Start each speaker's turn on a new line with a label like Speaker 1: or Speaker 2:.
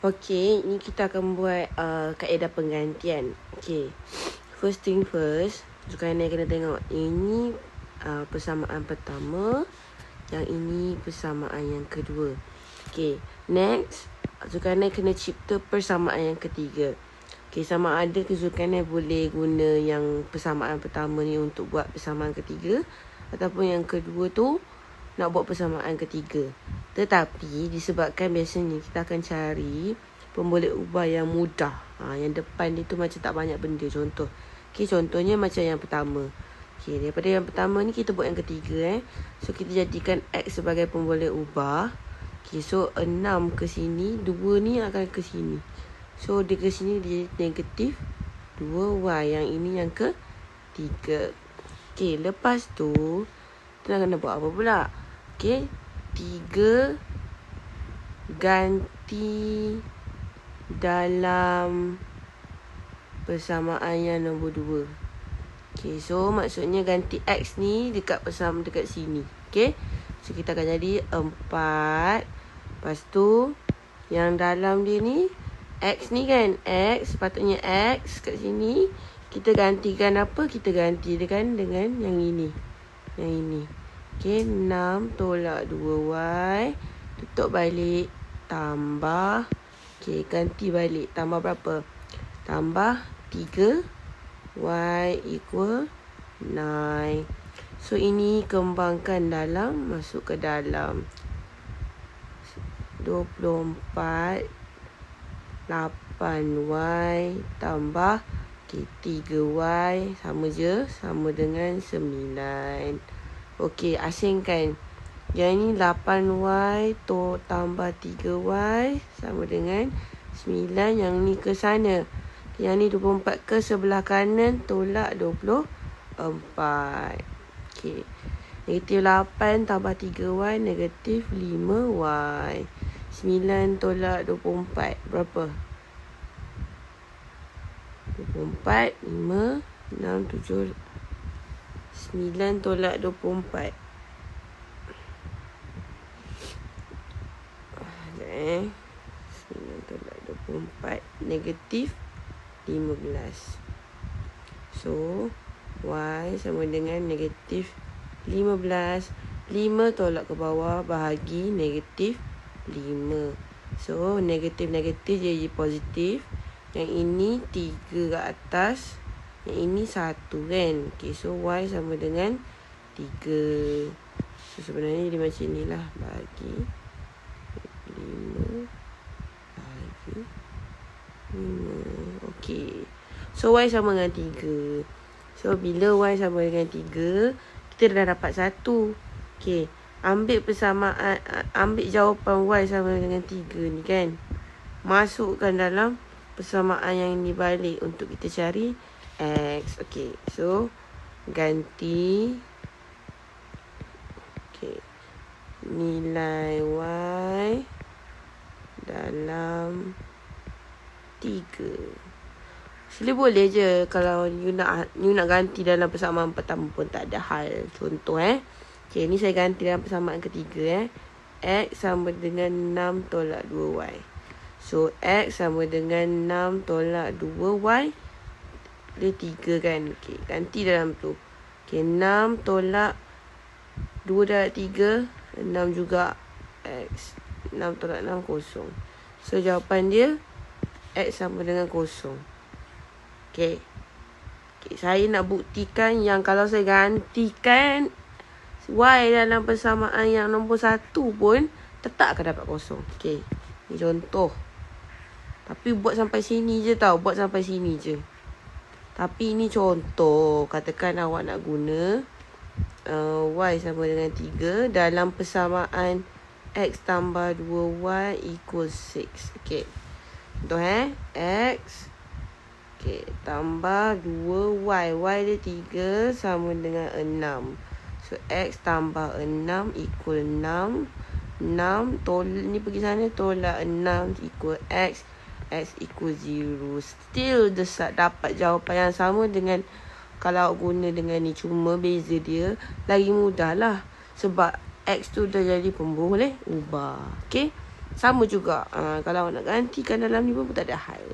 Speaker 1: Okey, ni kita akan buat uh, kaedah penggantian. Okey. First thing first, Zulkarnain kena tengok. Ini uh, persamaan pertama. Yang ini persamaan yang kedua. Okey. Next, Zulkarnain kena cipta persamaan yang ketiga. Okey, sama ada ke Zulkarnain boleh guna yang persamaan pertama ni untuk buat persamaan ketiga. Ataupun yang kedua tu nak buat persamaan ketiga. Tetapi disebabkan biasanya kita akan cari pemboleh ubah yang mudah. Ha, yang depan ni tu macam tak banyak benda contoh. Okey contohnya macam yang pertama. Okey daripada yang pertama ni kita buat yang ketiga eh. So kita jadikan x sebagai pemboleh ubah. Okey so 6 ke sini, 2 ni akan ke sini. So dia ke sini dia negatif 2y yang ini yang ke 3. Okey lepas tu kita nak kena buat apa pula? Okey tiga ganti dalam persamaan yang nombor dua. Okay, so maksudnya ganti X ni dekat persamaan dekat sini. Okay, so kita akan jadi empat. Lepas tu, yang dalam dia ni, X ni kan, X, sepatutnya X kat sini. Kita gantikan apa? Kita ganti dengan yang ini. Yang ini. Okey, 6 tolak 2Y. Tutup balik. Tambah. Okey, ganti balik. Tambah berapa? Tambah 3. Y equal 9. So, ini kembangkan dalam. Masuk ke dalam. 24. 8Y. Tambah. Okey, 3Y. Sama je. Sama dengan 9. Okey, asingkan. Yang ini 8Y to tambah 3Y sama dengan 9. Yang ni ke sana. Yang ni 24 ke sebelah kanan tolak 24. Okey. Negatif 8 tambah 3Y negatif 5Y. 9 tolak 24. Berapa? 24, 5, 6, 7, Sembilan tolak dua puluh empat. Eh. Sembilan tolak dua puluh empat. Negatif lima belas. So, Y sama dengan negatif lima belas. Lima tolak ke bawah bahagi negatif lima. So, negatif-negatif jadi positif. Yang ini tiga ke atas. Yang ini satu kan? Okay so Y sama dengan tiga. So sebenarnya dia macam ni lah Bagi lima, Bagi lima. Okay. So Y sama dengan tiga. So bila Y sama dengan tiga, Kita dah dapat satu. Okay. Ambil persamaan Ambil jawapan Y sama dengan tiga ni kan? Masukkan dalam Persamaan yang ni balik Untuk kita cari X. Okay. So, ganti. Okay. Nilai Y dalam 3. Sila boleh je kalau you nak you nak ganti dalam persamaan pertama pun tak ada hal. Contoh eh. Okay, ni saya ganti dalam persamaan ketiga eh. X sama dengan 6 tolak 2Y. So, X sama dengan 6 tolak 2Y. Dia tiga kan okay, Ganti dalam tu Okay enam tolak Dua darab tiga Enam juga X Enam tolak enam kosong So jawapan dia X sama dengan kosong Okay Okay, saya nak buktikan yang kalau saya gantikan Y dalam persamaan yang nombor satu pun tetap akan dapat kosong. Okay, ni contoh. Tapi buat sampai sini je tau. Buat sampai sini je. Tapi ini contoh. Katakan awak nak guna uh, Y sama dengan 3 dalam persamaan X tambah 2Y equals 6. Okay. Contoh eh. X. Okay. Tambah 2Y. Y dia 3 sama dengan 6. So, X tambah 6 equal 6. 6. Tol ni pergi sana. Tolak 6 equal X. X equal 0 Still dapat jawapan yang sama dengan Kalau guna dengan ni. Cuma beza dia Lagi mudah lah. Sebab X tu dah jadi pemboleh ubah. Okay Sama juga. Uh, kalau nak gantikan dalam ni pun, pun tak ada hal.